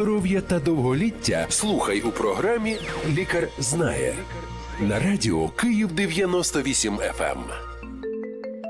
Здоров'я та довголіття слухай у програмі Лікар знає на радіо Київ 98 FM.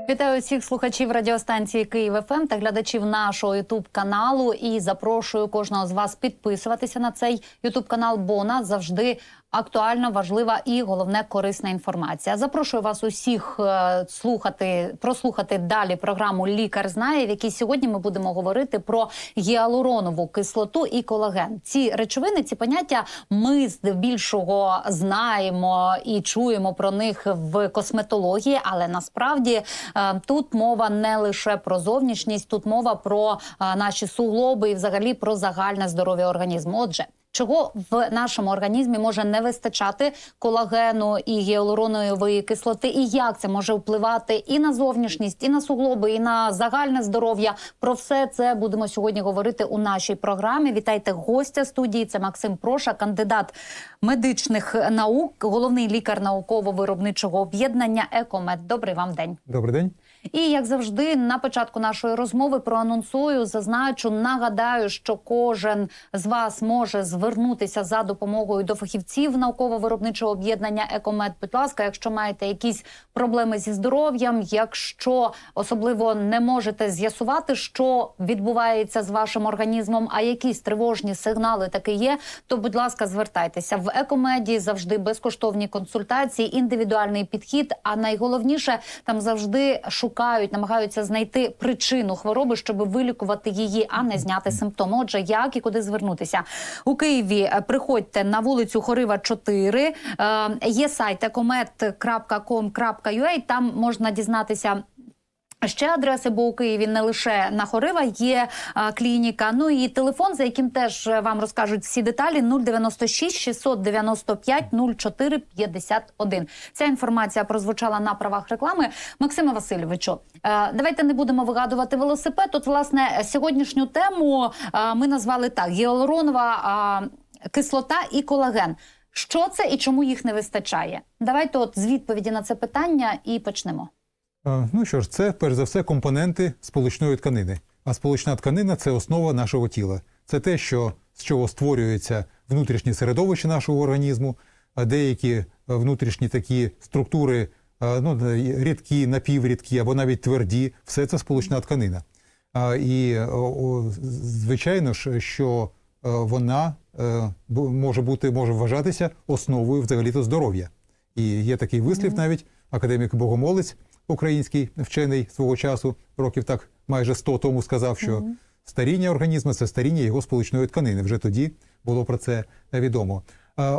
Вітаю всіх слухачів радіостанції Київ ФМ та глядачів нашого Ютуб каналу. І запрошую кожного з вас підписуватися на цей Ютуб канал, бо нас завжди актуальна, важлива і головне корисна інформація. Запрошую вас усіх е, слухати, прослухати далі програму Лікар знає, в якій сьогодні ми будемо говорити про гіалуронову кислоту і колаген. Ці речовини, ці поняття ми здебільшого знаємо і чуємо про них в косметології, але насправді е, тут мова не лише про зовнішність, тут мова про е, наші суглоби і взагалі про загальне здоров'я організму. Отже. Чого в нашому організмі може не вистачати колагену і гіалуронової кислоти, і як це може впливати і на зовнішність, і на суглоби, і на загальне здоров'я? Про все це будемо сьогодні говорити у нашій програмі. Вітайте гостя студії. Це Максим Проша, кандидат медичних наук, головний лікар науково-виробничого об'єднання Екомед. Добрий вам день. Добрий день. І як завжди, на початку нашої розмови проанонсую, зазначу, нагадаю, що кожен з вас може звернутися за допомогою до фахівців науково-виробничого об'єднання Екомед. Будь ласка, якщо маєте якісь проблеми зі здоров'ям, якщо особливо не можете з'ясувати, що відбувається з вашим організмом, а якісь тривожні сигнали таки є, то будь ласка, звертайтеся в екомеді. Завжди безкоштовні консультації, індивідуальний підхід. А найголовніше там завжди шукають, намагаються знайти причину хвороби, щоб вилікувати її, а не зняти симптоми. Отже, як і куди звернутися у Києві? е, Приходьте на вулицю Хорива 4. Е, Є сайт ecomet.com.ua, Там можна дізнатися. Ще адреси, бо у Києві не лише на Хорива є а, клініка. Ну і телефон, за яким теж е, вам розкажуть всі деталі 096 695 04 51. Ця інформація прозвучала на правах реклами. Максиме Васильовичу, е, давайте не будемо вигадувати велосипед. От, власне, сьогоднішню тему е, ми назвали так: гіалуронова е, кислота і колаген. Що це і чому їх не вистачає? Давайте, от з відповіді на це питання, і почнемо. Ну що ж, це перш за все компоненти сполучної тканини. А сполучна тканина це основа нашого тіла. Це те, що з чого створюється внутрішнє середовище нашого організму, а деякі е, внутрішні такі структури, е, ну е, рідкі, напіврідкі або навіть тверді, все це сполучна тканина. І звичайно ж, що вона може бути, може вважатися основою взагалі-то здоров'я. І є такий вислів навіть академік Богомолець, український вчений свого часу, років так майже 100 тому сказав, що старіння організму це старіння його сполучної тканини. Вже тоді було про це відомо.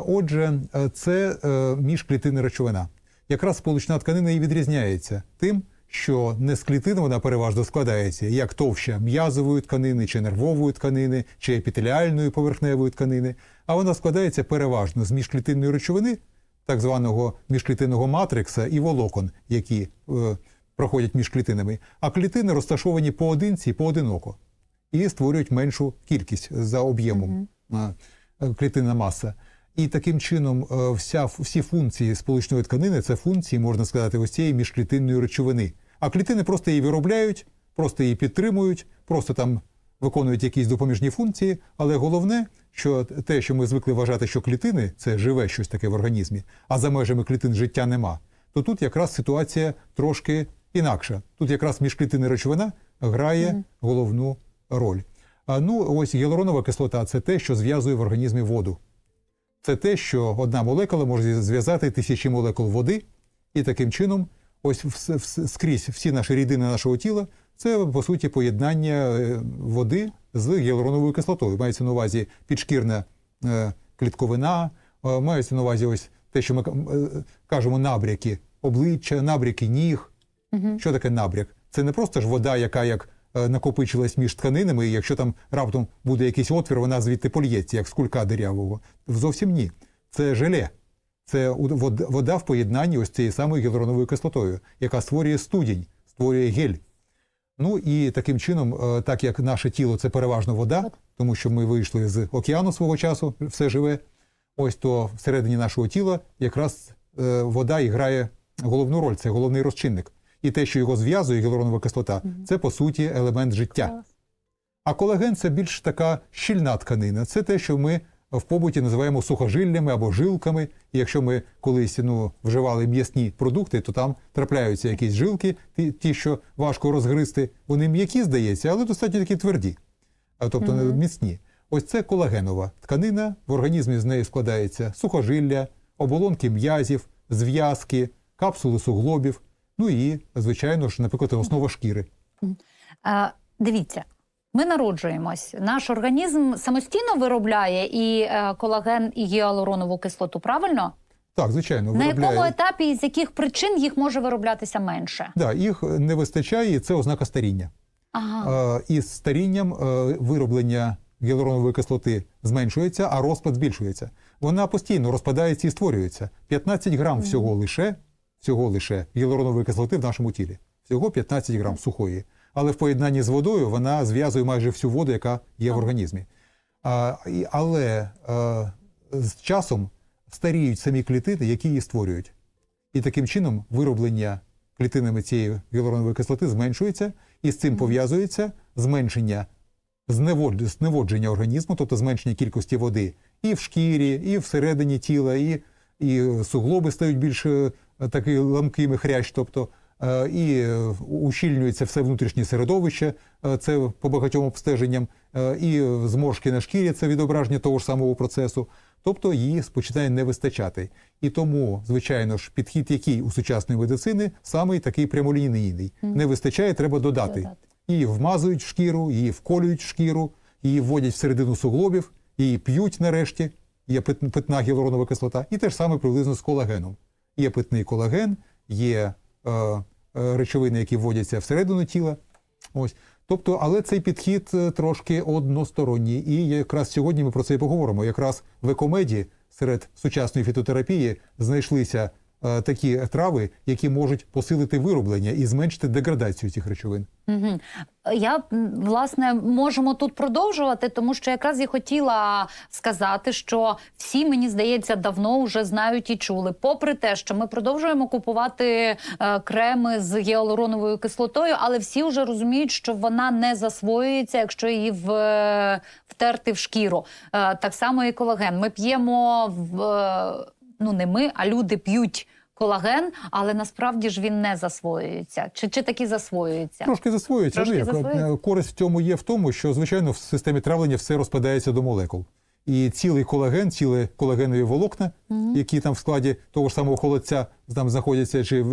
Отже, е, це е, міжклітинна речовина. Якраз сполучна тканина і відрізняється тим, що не з клітин вона переважно складається, як товща м'язової тканини, чи нервової тканини, чи епітеліальної поверхневої тканини, а вона складається переважно з міжклітинної речовини, так званого міжклітинного матрикса і волокон, які е, проходять між клітинами. А клітини розташовані поодинці поодиноко і створюють меншу кількість за об'ємом е, клітинна маса. І таким чином е, вся, всі функції сполучної тканини це функції, можна сказати, ось цієї міжклітинної речовини. А клітини просто її виробляють, просто її підтримують, просто там виконують якісь допоміжні функції. Але головне, що те, що ми звикли вважати, що клітини це живе щось таке в організмі, а за межами клітин життя нема, то тут якраз ситуація трошки інакша. Тут якраз міжклітинна речовина грає головну роль. А ну ось гіалуронова кислота це те, що зв'язує в організмі воду. Це те, що одна молекула може зв'язати тисячі молекул води, і таким чином, ось вс- вс- скрізь всі наші рідини нашого тіла це по суті поєднання е, води з гіалуроновою кислотою. Мається на увазі підшкірна е, клітковина, е, мається на увазі ось те, що ми кажемо набряки, обличчя, набряки ніг. Що таке набряк? Це не просто ж вода, яка як накопичилась між тканинами, і якщо там раптом буде якийсь отвір, вона звідти польється, як з кулька дирявого. Зовсім ні. Це желе. Це вода в поєднанні ось цією самою гіалуроновою кислотою, яка створює студінь, створює гель. Ну і таким чином, е, так як наше тіло це переважно вода, тому що ми вийшли з океану свого часу, все живе. Ось то всередині нашого тіла якраз е, вода і грає головну роль, це головний розчинник. І те, що його зв'язує гіалуронова кислота, це по суті елемент життя. А колаген це більш така щільна тканина. Це те, що ми в побуті називаємо сухожиллями або жилками. І якщо ми колись ну, вживали м'ясні продукти, то там трапляються якісь жилки, ті, ті, що важко розгризти. Вони м'які, здається, але достатньо такі тверді, тобто не міцні. Ось це колагенова тканина. В організмі з неї складається сухожилля, оболонки м'язів, зв'язки, капсули суглобів. Ну і, звичайно ж, наприклад, основа шкіри. Дивіться, ми народжуємось. Наш організм самостійно виробляє і е, колаген, і гіалуронову кислоту, правильно? Так, звичайно, На якому етапі і з яких причин їх може вироблятися менше? Да, їх не вистачає, і це ознака старіння. Ага. Е, І з старінням е, вироблення гіалуронової кислоти зменшується, а розпад збільшується. Вона постійно розпадається і створюється. 15 грам всього лише, всього лише гіалуронової кислоти в нашому тілі. Всього 15 грам сухої. Але в поєднанні з водою вона зв'язує майже всю воду, яка є в організмі. А, і- але е, з часом старіють самі клітини, які її створюють. І таким чином вироблення клітинами цієї гіалуронової кислоти зменшується, і з цим пов'язується зменшення зневод- зневодження організму, тобто зменшення кількості води і в шкірі, і всередині тіла, і, і суглоби стають більш е, такі ламкими хрящ, тобто і е, ущільнюється все внутрішнє середовище, е, це по багатьом обстеженням, е, і зморшки на шкірі це відображення того ж самого процесу. Тобто її починає не вистачати. І тому, звичайно ж, підхід, який у сучасної медицини, самий такий прямолінійний. Не вистачає, треба додати. Додати. Її вмазують в шкіру, її вколюють в шкіру, її вводять всередину суглобів, її п'ють нарешті. Є пит- питна гіалуронова кислота, і те ж саме приблизно з колагеном. Є питний колаген, є е, е, речовини, які вводяться всередину тіла. Ось. Тобто, але цей підхід е, трошки односторонній. І якраз сьогодні ми про це і поговоримо. Якраз в екомеді серед сучасної фітотерапії знайшлися е, такі трави, які можуть посилити вироблення і зменшити деградацію цих речовин. Угу. Я власне можемо тут продовжувати, тому що якраз і хотіла сказати, що всі мені здається давно вже знають і чули. Попри те, що ми продовжуємо купувати е, креми з гіалуроновою кислотою, але всі вже розуміють, що вона не засвоюється, якщо її в, е, втерти в шкіру. Е, так само і колаген. Ми п'ємо в е, ну не ми, а люди п'ють. Колаген, але насправді ж він не засвоюється. Чи, чи таки засвоюється? Трошки засвоюється. Трошки Ну, як, засвоюється. е, Користь в цьому є в тому, що звичайно в системі травлення все розпадається до молекул. І цілий колаген, ціле колагенові волокна, які там в складі того ж самого холодця там знаходяться, чи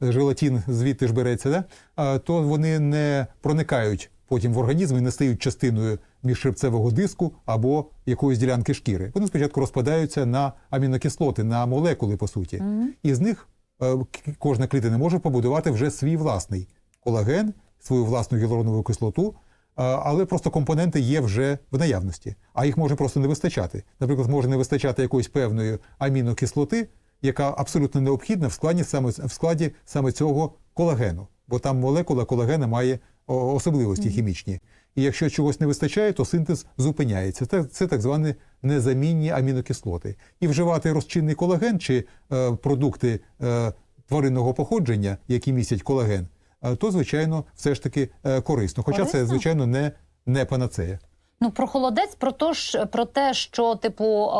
желатин звідти ж береться, да? а, то вони не проникають потім в організм і не стають частиною міжшерцевого диску або якоїсь ділянки шкіри. Вони спочатку розпадаються на амінокислоти, на молекули, по суті. І з них е, кожна клітина може побудувати вже свій власний колаген, свою власну гіалуронову кислоту, але просто компоненти є вже в наявності, а їх може просто не вистачати. Наприклад, може не вистачати якоїсь певної амінокислоти, яка абсолютно необхідна в складі саме в складі саме цього колагену, бо там молекула колагена має особливості хімічні. І якщо чогось не вистачає, то синтез зупиняється. Це, це так звані незамінні амінокислоти. І вживати розчинний колаген чи е, продукти е, тваринного походження, які містять колаген, е, то звичайно все ж таки е, корисно. Хоча це звичайно не, не панацея. Ну, про холодець, про то ж про те, що типу.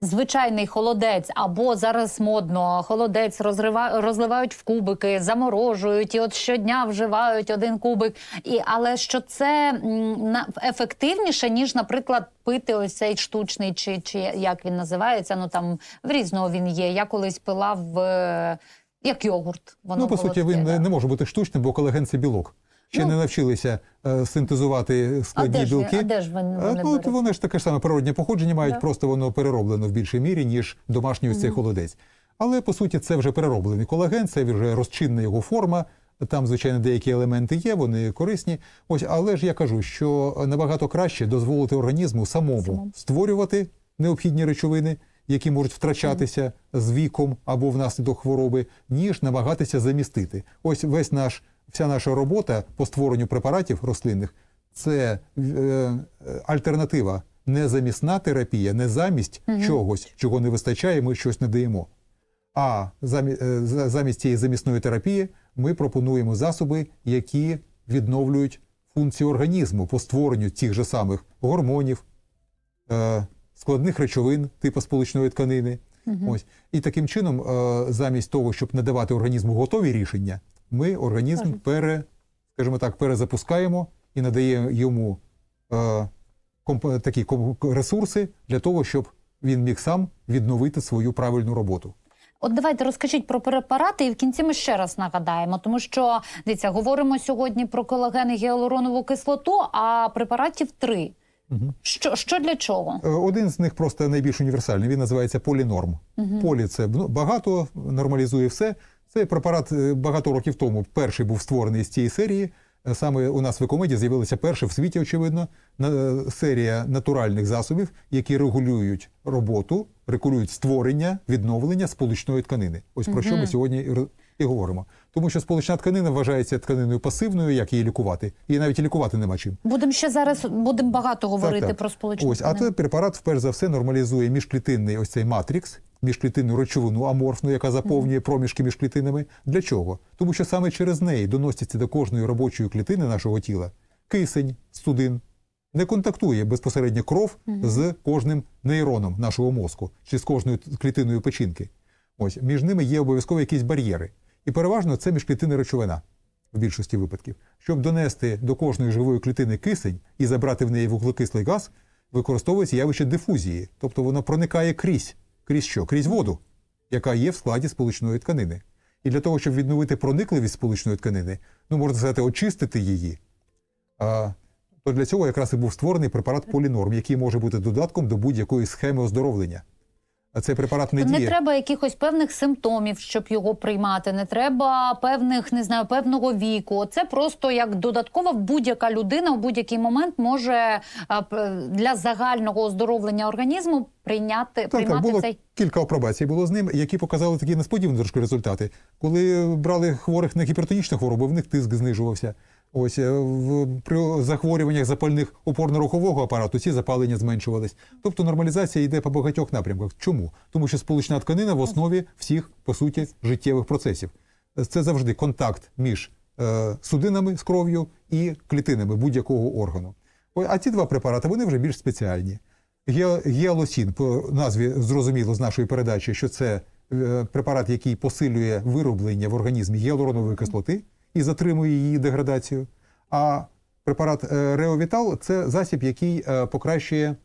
Звичайний холодець, або зараз модно холодець розрива... розливають в кубики, заморожують і от щодня вживають один кубик. І але що це на ефективніше, ніж, наприклад, пити ось цей штучний, чи, чи як він називається? Ну там в різного він є. Я колись пила в е, як йогурт. Воно ну, по було суті, таке, він да. не, не може бути штучним, бо колаген це білок. Ще Ну. не навчилися е, синтезувати а складні де ж, білки. а де ж вони, Е, вони ну, беруть? вони ж таке ж саме природне походження мають, Да. просто воно перероблено в більшій мірі, ніж домашній ось цей холодець. Але по суті, це вже перероблений колаген, це вже розчинна його форма. Там, звичайно, деякі елементи є, вони корисні. Ось, але ж я кажу, що набагато краще дозволити організму самому, Самому. створювати необхідні речовини, які можуть втрачатися з віком або внаслідок хвороби, ніж намагатися замістити. Ось весь наш вся наша робота по створенню препаратів рослинних це е, альтернатива, не замісна терапія, не замість чогось, чого не вистачає, ми щось не даємо. А замі- е, замість цієї замісної терапії ми пропонуємо засоби, які відновлюють функції організму по створенню тих же самих гормонів, е, складних речовин типу сполучної тканини. Ось. І таким чином, замість того, щоб надавати організму готові рішення, ми організм пере, скажімо так, перезапускаємо і надаємо йому е, комп- такі ком- ресурси для того, щоб він міг сам відновити свою правильну роботу. От давайте розкажіть про препарати, і в кінці ми ще раз нагадаємо, тому що дивіться, говоримо сьогодні про колаген і гіалуронову кислоту, а препаратів три. Що, що для чого? Е, Один з них просто найбільш універсальний. Він називається полінорм. Полі це ну, багато, нормалізує все. Це препарат е, багато років тому. Перший був створений з цієї серії. Е, Саме у нас в екомеді з'явилися перші в світі, очевидно, е, серія натуральних засобів, які регулюють роботу, регулюють створення, відновлення сполучної тканини. Ось про що ми сьогодні і говоримо. Тому що сполучна тканина вважається тканиною пасивною, як її лікувати. Її навіть і лікувати нема чим. Будемо ще зараз будемо багато говорити Так, так. про сполучну Ось, а тканину. цей препарат, вперше за все, нормалізує міжклітинний ось цей матрікс, міжклітинну речовину аморфну, яка заповнює проміжки між клітинами. Для чого? Тому що саме через неї доносяться до кожної робочої клітини нашого тіла кисень, судин. Не контактує безпосередньо кров з кожним нейроном нашого мозку чи з кожною клітиною печінки. Ось між ними є обов'язково якісь бар'єри. І переважно це міжклітинна речовина в більшості випадків. Щоб донести до кожної живої клітини кисень і забрати в неї вуглекислий газ, використовується явище дифузії, тобто воно проникає крізь. Крізь що? Крізь воду, яка є в складі сполучної тканини. І для того, щоб відновити проникливість сполучної тканини, ну можна сказати, очистити її. А, то для цього якраз і був створений препарат полінорм, який може бути додатком до будь-якої схеми оздоровлення. Цей препарат не Не діє. треба якихось певних симптомів, щоб його приймати. Не треба певних, не знаю, певного віку. Це просто як додатково будь-яка людина в будь-який момент може п- для загального оздоровлення організму прийняти Так, так, було цей. кілька апробацій було з ним, які показали такі несподівані трошки результати. Коли брали хворих на гіпертонічну хворобу, в них тиск знижувався. Ось е, в при захворюваннях запальних опорно-рухового апарату ці запалення зменшувались. Тобто нормалізація йде по багатьох напрямках. Чому? Тому що сполучна тканина в основі всіх по суті життєвих процесів. Це завжди контакт між е, судинами з кров'ю і клітинами будь-якого органу. А ці два препарати вони вже більш спеціальні. Гіалосін, по назві зрозуміло з нашої передачі, що це е, препарат, який посилює вироблення в організмі гіалуронової кислоти і затримує її деградацію. А препарат е, Реовітал це засіб, який е, покращує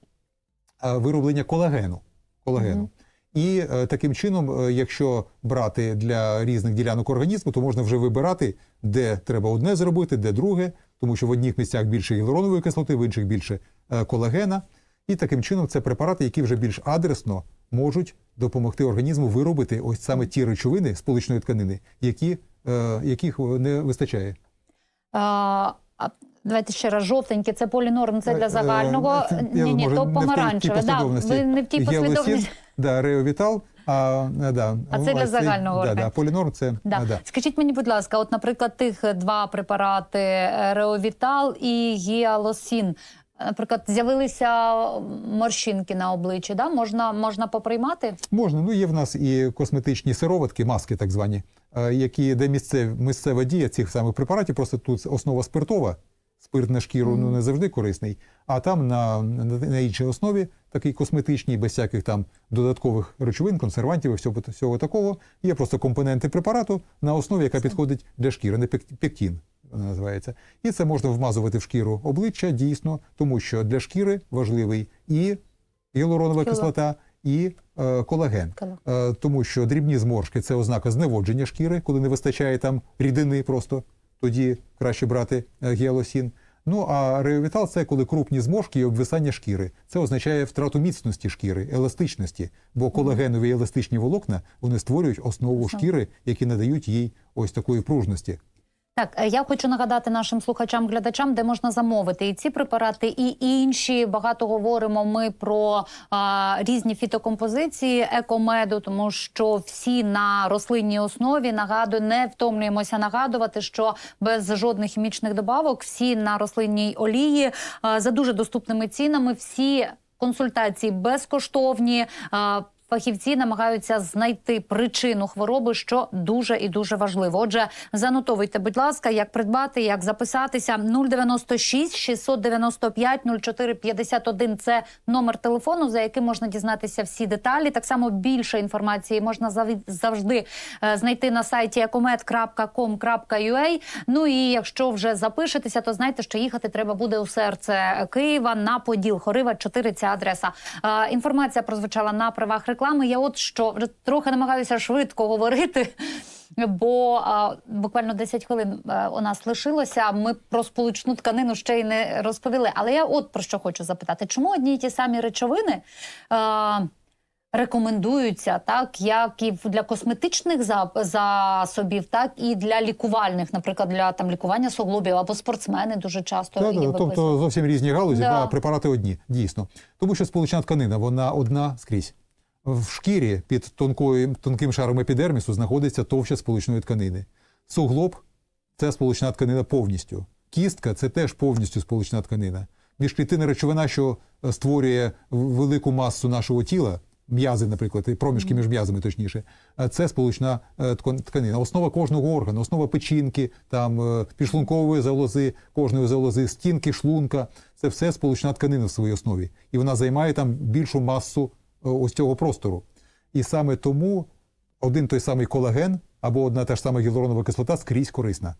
е, вироблення колагену. колагену. І е, таким чином, якщо брати для різних ділянок організму, то можна вже вибирати, де треба одне зробити, де друге, тому що в одних місцях більше гіалуронової кислоти, в інших більше колагена. І таким чином це препарати, які вже більш адресно можуть допомогти організму виробити ось саме ті речовини сполучної тканини, які, яких не вистачає. А, давайте ще раз жовтеньке. Це полінорм. Це Е, для загального. е, я, Ні, ні, то помаранчеве. Да, ви не в тій послідовності. Да, Реовітал, а, е, да, А це для ось загального Да, да, полінорм це Да. а, да. Скажіть мені, будь ласка, от, наприклад, тих два препарати е, Реовітал і Гіалосін. Наприклад, з'явилися морщинки на обличчі, да? можна, можна поприймати? Можна. Ну, є в нас і косметичні сироватки, маски так звані, е, які, де місцев, місцева дія цих самих препаратів, просто тут основа спиртова. Спирт на шкіру ну, не завжди корисний, а там на, на, на іншій основі, такий косметичній, без всяких там додаткових речовин, консервантів і всього, всього такого, є просто компоненти препарату на основі, яка підходить для шкіри, не пек- пектін називається. І це можна вмазувати в шкіру обличчя дійсно, тому що для шкіри важливий і гіалуронова Гіалу- кислота, і е, колаген. Колаген. Е, тому що дрібні зморшки це ознака зневодження шкіри, коли не вистачає там рідини просто, тоді краще брати е, гіалосін. Ну а реовітал це коли крупні зморшки і обвисання шкіри. Це означає втрату міцності шкіри, еластичності, бо колагенові еластичні волокна вони створюють основу шкіри, які надають їй ось такої пружності. Так, е, я хочу нагадати нашим слухачам, глядачам, де можна замовити і ці препарати, і інші. Багато говоримо ми про а, різні фітокомпозиції екомеду, тому що всі на рослинній основі нагадую, не втомлюємося нагадувати, що без жодних хімічних добавок, всі на рослинній олії а, за дуже доступними цінами, всі консультації безкоштовні. а, фахівці намагаються знайти причину хвороби, що дуже і дуже важливо. Отже, занотовуйте, будь ласка, як придбати, як записатися. 096 695 04 51 – Це номер телефону, за яким можна дізнатися всі деталі. Так само більше інформації можна зав- завжди е, знайти на сайті ecomed.com.ua. Ну і якщо вже запишетеся, то знайте, що їхати треба буде у серце Києва на Поділ. Хорива 4 ця адреса. Е, інформація прозвучала на правах реклами. Я от що вже трохи намагаюся швидко говорити. Бо а, буквально 10 хвилин а, у нас лишилося. Ми про сполучну тканину ще й не розповіли. Але я от про що хочу запитати: чому одні й ті самі речовини а, рекомендуються, так як і для косметичних засобів, так і для лікувальних, наприклад, для там лікування суглобів або спортсмени дуже часто Так, її тобто зовсім різні галузі, Да. да. препарати одні, дійсно. Тому що сполучна тканина, вона одна скрізь. В шкірі під тонкою, тонким шаром епідермісу знаходиться товща сполучної тканини. Суглоб це сполучна тканина повністю. Кістка це теж повністю сполучна тканина. Міжклітинна речовина, що е, створює велику масу нашого тіла, м'язи, наприклад, і проміжки між м'язами, точніше, е, це сполучна е, тканина. Основа кожного органу, основа печінки, там підшлункової залози, кожної залози, стінки, шлунка це все сполучна тканина в своїй основі. І вона займає там більшу масу ось цього простору. І саме тому один той самий колаген або одна та ж сама гіалуронова кислота скрізь корисна.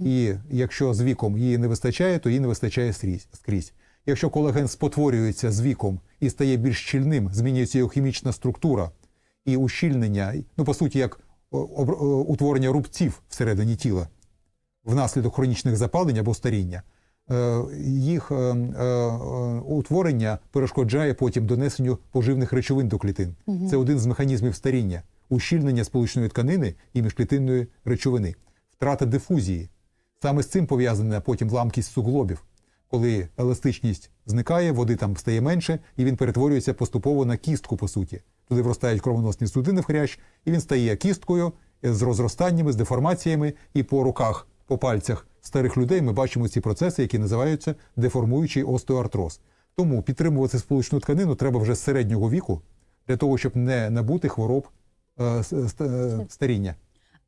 І якщо з віком її не вистачає, то її не вистачає скрізь. Якщо колаген спотворюється з віком і стає більш щільним, змінюється його хімічна структура і ущільнення, ну по суті, як о, утворення рубців всередині тіла внаслідок хронічних запалень або старіння, е, їх е, е, е, утворення перешкоджає потім донесенню поживних речовин до клітин. Це один з механізмів старіння, ущільнення сполучної тканини і міжклітинної речовини, втрата дифузії. Саме з цим пов'язана потім ламкість суглобів, коли еластичність зникає, води там стає менше, і він перетворюється поступово на кістку, по суті. Туди вростають кровоносні судини в хрящ, і він стає кісткою е, з розростаннями, з деформаціями, і по руках, по пальцях старих людей ми бачимо ці процеси, які називаються деформуючий остеоартроз. Тому підтримувати сполучну тканину треба вже з середнього віку для того, щоб не набути хвороб е, ст- е, старіння.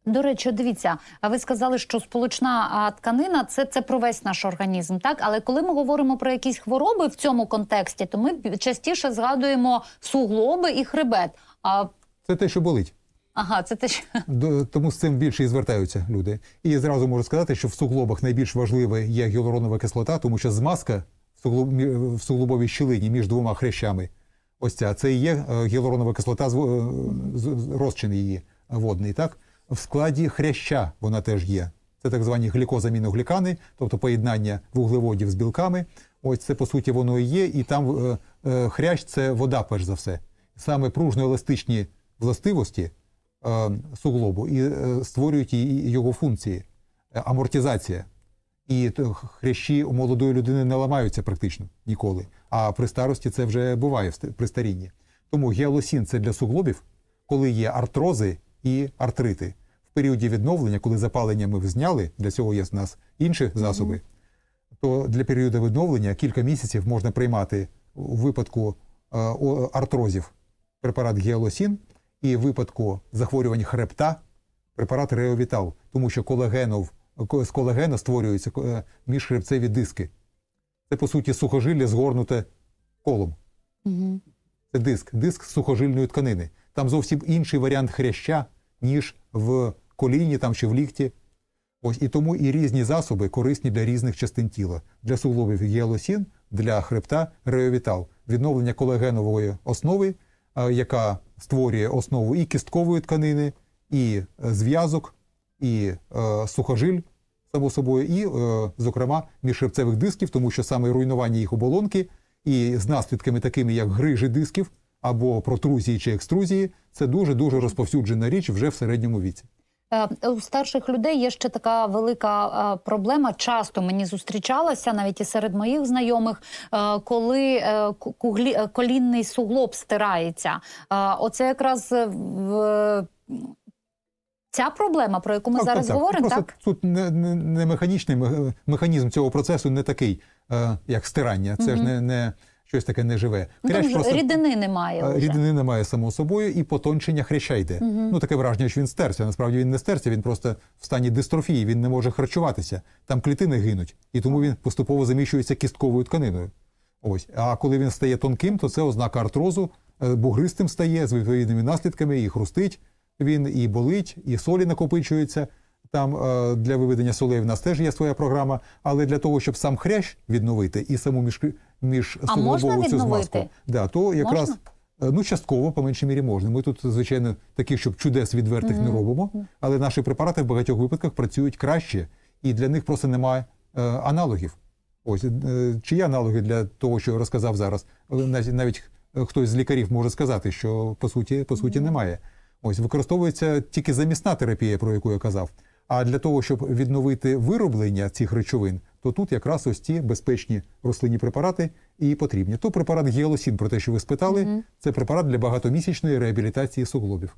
До речі, дивіться, а ви сказали, що сполучна тканина це, це про весь наш організм, так? Але коли ми говоримо про якісь хвороби в цьому контексті, то ми частіше згадуємо суглоби і хребет. А Це те, що болить. Ага, це те, що Тому з цим більше і звертаються люди. І зразу можу сказати, що в суглобах найбільш важливе є гіалуронова кислота, тому що змазка в суглобовій щілині між двома хрящами, ось ця, це і є е, гіалуронова кислота, е, розчин її водний. Так? В складі хряща вона теж є. Це так звані глікозаміноглікани, тобто поєднання вуглеводів з білками. Ось це по суті воно і є, і там е, хрящ це вода, перш за все. Саме пружно-еластичні властивості суглобу і е, створюють його функції, Е, амортизація. І хрящі у молодої людини не ламаються практично ніколи. А при старості це вже буває при старінні. Тому гіалосін це для суглобів, коли є артрози і артрити. В періоді відновлення, коли запалення ми зняли, для цього є в нас інші засоби, то для періоду відновлення кілька місяців можна приймати у випадку е, артрозів препарат гіалосін і в випадку захворювань хребта препарат Реовітал, тому що колагенов, з колагена створюються е, міжхребцеві диски. Це, по суті, сухожилля згорнуте колом. Це диск, диск сухожильної тканини. Там зовсім інший варіант хряща, ніж в коліні там, чи в лікті. Ось і тому і різні засоби корисні для різних частин тіла. Для суглобів гіалосін, для хребта реовітал. Відновлення колагенової основи, е, яка створює основу і кісткової тканини, і е, зв'язок, і е, сухожиль, само собою, і, е, зокрема, міжшерцевих дисків, тому що саме руйнування їх оболонки і з наслідками такими, як грижі дисків або протрузії чи екструзії, це дуже дуже розповсюджена річ вже в середньому віці. Е, У старших людей є ще така велика е, проблема. Часто мені зустрічалася навіть і серед моїх знайомих, е, коли куглі, колінний суглоб стирається. Оце якраз в. Ця проблема, про яку ми зараз говоримо, Просто так? тут не, не, не механічний механізм цього процесу не такий, е, як стирання. Це ж не, не щось таке неживе. Ну, там ж рідини немає. Е, вже. Рідини немає само собою, і потончення хряща йде. Ну таке враження, що він стерся. Насправді він не стерся, він просто в стані дистрофії, він не може харчуватися. Там клітини гинуть, і тому він поступово заміщується кістковою тканиною. Ось. А коли він стає тонким, то це ознака артрозу, е, бугристим стає з відповідними наслідками, і хрустить він, і болить, і солі накопичуються. Там е, для виведення солей в нас теж є своя програма, але для того, щоб сам хрящ відновити і саму між, між цю змазку, да, то якраз Можна? Е, Ну, частково, по меншій мірі можна. Ми тут, звичайно, таких, щоб чудес відвертих не робимо, але наші препарати в багатьох випадках працюють краще, і для них просто немає е, аналогів. Ось е, чи є аналоги для того, що я розказав зараз? Е, Навіть, навіть хтось з лікарів може сказати, що по суті, по суті немає. Ось використовується тільки замісна терапія, про яку я казав. А для того, щоб відновити вироблення цих речовин, то тут якраз ось ті безпечні рослинні препарати і потрібні. То препарат гіалосін, про те, що ви спитали, це препарат для багатомісячної реабілітації суглобів.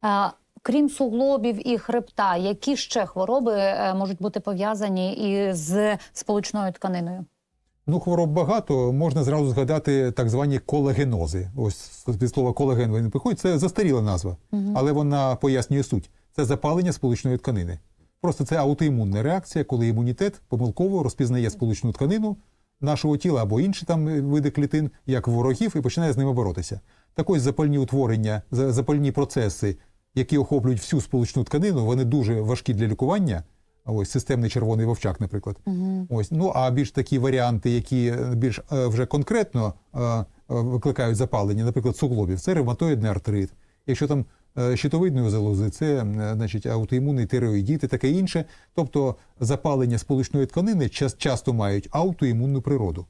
А, крім суглобів і хребта, які ще хвороби е, можуть бути пов'язані із сполучною тканиною? Ну, хвороб багато. Можна зразу згадати так звані колагенози. Ось від слова колаген вони приходять. Це застаріла назва, але вона пояснює суть. Це запалення сполучної тканини. Просто це аутоімунна реакція, коли імунітет помилково розпізнає сполучну тканину нашого тіла або інші там види клітин, як ворогів, і починає з ними боротися. Так ось запальні утворення, запальні процеси, які охоплюють всю сполучну тканину, вони дуже важкі для лікування. Ось системний червоний вовчак, наприклад. Ось ну а більш такі варіанти, які е, більш е, вже конкретно е, викликають запалення, наприклад, суглобів, це ревматоїдний артрит. Якщо там щитовидної залози, це значить аутоімунний тиреоїдіт і таке інше. Тобто запалення сполучної тканини час- часто мають аутоімунну природу.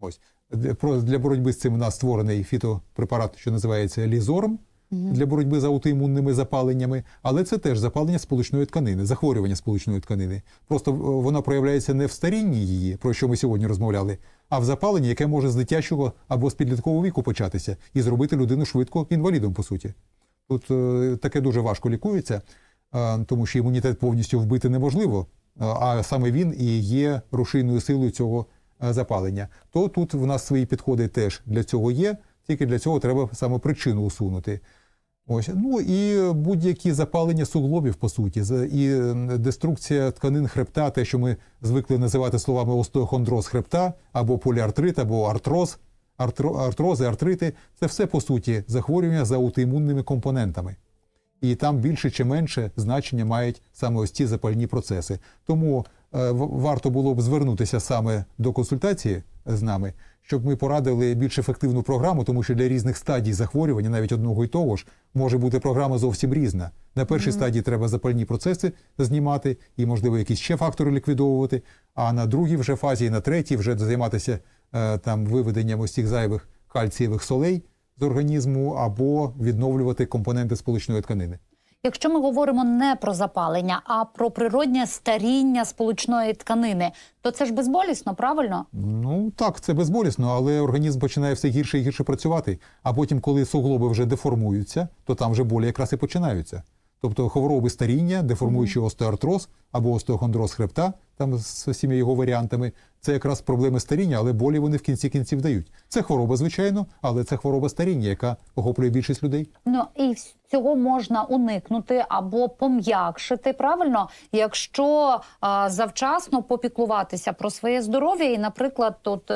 Ось для, боротьби з цим у нас створений фітопрепарат, що називається лізорм. Для боротьби з аутоімунними запаленнями, але це теж запалення сполучної тканини, захворювання сполучної тканини. Просто е, воно проявляється не в старінні її, про що ми сьогодні розмовляли, а в запаленні, яке може з дитячого або з підліткового віку початися і зробити людину швидко інвалідом, по суті. Тут е, таке дуже важко лікується, е, тому що імунітет повністю вбити неможливо, а саме він і є рушійною силою цього запалення. То тут в нас свої підходи теж для цього є, тільки для цього треба саме причину усунути. Ось ну і будь-які запалення суглобів, по суті, і е, деструкція тканин хребта, те, що ми звикли називати словами остеохондроз хребта, або поліартрит, або артроз, артро, артрози, артрити це все по суті захворювання за аутоімунними компонентами. І там більше чи менше значення мають саме ось ці запальні процеси. Тому е, варто було б звернутися саме до консультації з нами, щоб ми порадили більш ефективну програму, тому що для різних стадій захворювання, навіть одного і того ж, може бути програма зовсім різна. На першій стадії треба запальні процеси знімати і, можливо, якісь ще фактори ліквідовувати. А на другій вже фазі, і на третій вже займатися е, там виведенням ось цих зайвих кальцієвих солей з організму або відновлювати компоненти сполучної тканини. Якщо ми говоримо не про запалення, а про природнє старіння сполучної тканини, то це ж безболісно, правильно? Ну так, це безболісно, але організм починає все гірше і гірше працювати. А потім, коли суглоби вже деформуються, то там вже болі якраз і починаються. Тобто хвороби старіння, деформуючий остеоартроз або остеохондроз хребта, там з всіма його варіантами, це якраз проблеми старіння, але болі вони в кінці кінців дають. Це хвороба, звичайно, але це хвороба старіння, яка охоплює більшість людей. Ну і цього можна уникнути або пом'якшити, правильно, якщо а, завчасно попіклуватися про своє здоров'я і, наприклад, тут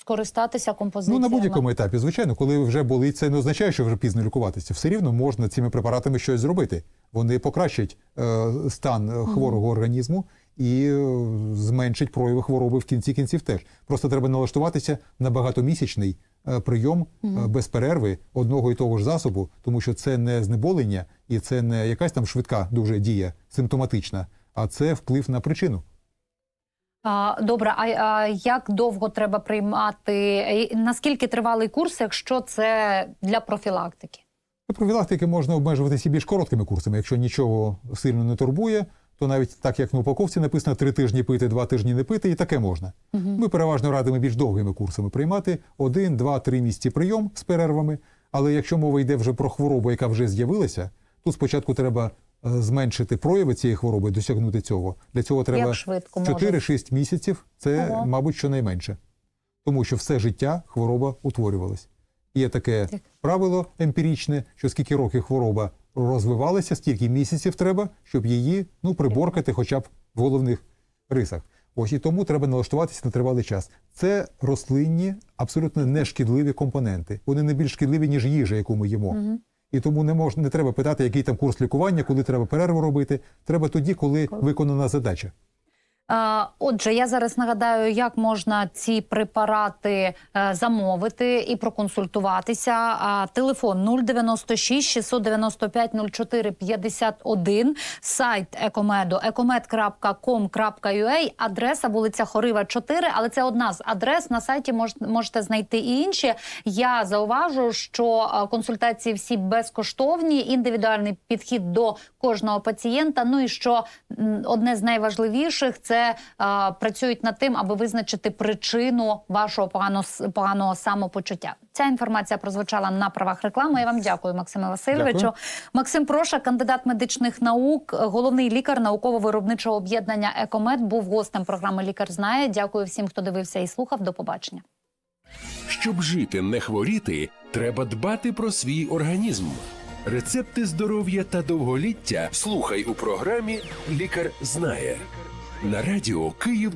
скористатися Ну, на будь-якому етапі, звичайно, коли вже болить, це не означає, що вже пізно лікуватися. Все рівно можна цими препаратами щось зробити. Вони покращать е, стан хворого організму і е, зменшать прояви хвороби в кінці кінців теж. Просто треба налаштуватися на багатомісячний е, прийом е, без перерви одного і того ж засобу, тому що це не знеболення і це не якась там швидка дуже дія, симптоматична, а це вплив на причину. Добре, а, як довго треба приймати? Наскільки тривалий курс, якщо це для профілактики? Для профілактики можна обмежуватися більш короткими курсами. Якщо нічого сильно не турбує, то навіть так, як на упаковці написано, три тижні пити, два тижні не пити, і таке можна. Ми переважно радимо більш довгими курсами приймати один, два, три місяці прийом з перервами. Але якщо мова йде вже про хворобу, яка вже з'явилася, то спочатку треба зменшити прояви цієї хвороби, досягнути цього. Для цього треба швидко може? 4-6 місяців. Це, Ого. мабуть, щонайменше. тому що все життя хвороба утворювалась. Є таке Так. правило емпіричне, що скільки років хвороба розвивалася, стільки місяців треба, щоб її ну, приборкати хоча б в головних рисах. Ось і тому треба налаштуватися на тривалий час. Це рослинні, абсолютно нешкідливі компоненти. Вони не більш шкідливі, ніж їжа, яку ми їмо. І тому не можна не треба питати, який там курс лікування, коли треба перерву робити. Треба тоді, коли виконана задача. Е, Отже, я зараз нагадаю, як можна ці препарати е, замовити і проконсультуватися. Телефон 096 695 04 51, сайт Екомеду ecomed.com.ua, адреса вулиця Хорива 4, але це одна з адрес. На сайті мож, можете знайти і інші. Я зауважу, що е, консультації всі безкоштовні, індивідуальний підхід до кожного пацієнта. Ну і що одне з найважливіших це е, працюють над тим, аби визначити причину вашого поганого, поганого самопочуття. Ця інформація прозвучала на правах реклами. Я вам дякую, Максиме Васильовичу. Дякую. Максим Проша, кандидат медичних наук, головний лікар науково-виробничого об'єднання Екомед, був гостем програми Лікар знає. Дякую всім, хто дивився і слухав. До побачення. Щоб жити, не хворіти, треба дбати про свій організм. Рецепти здоров'я та довголіття слухай у програмі Лікар знає на радіо Київ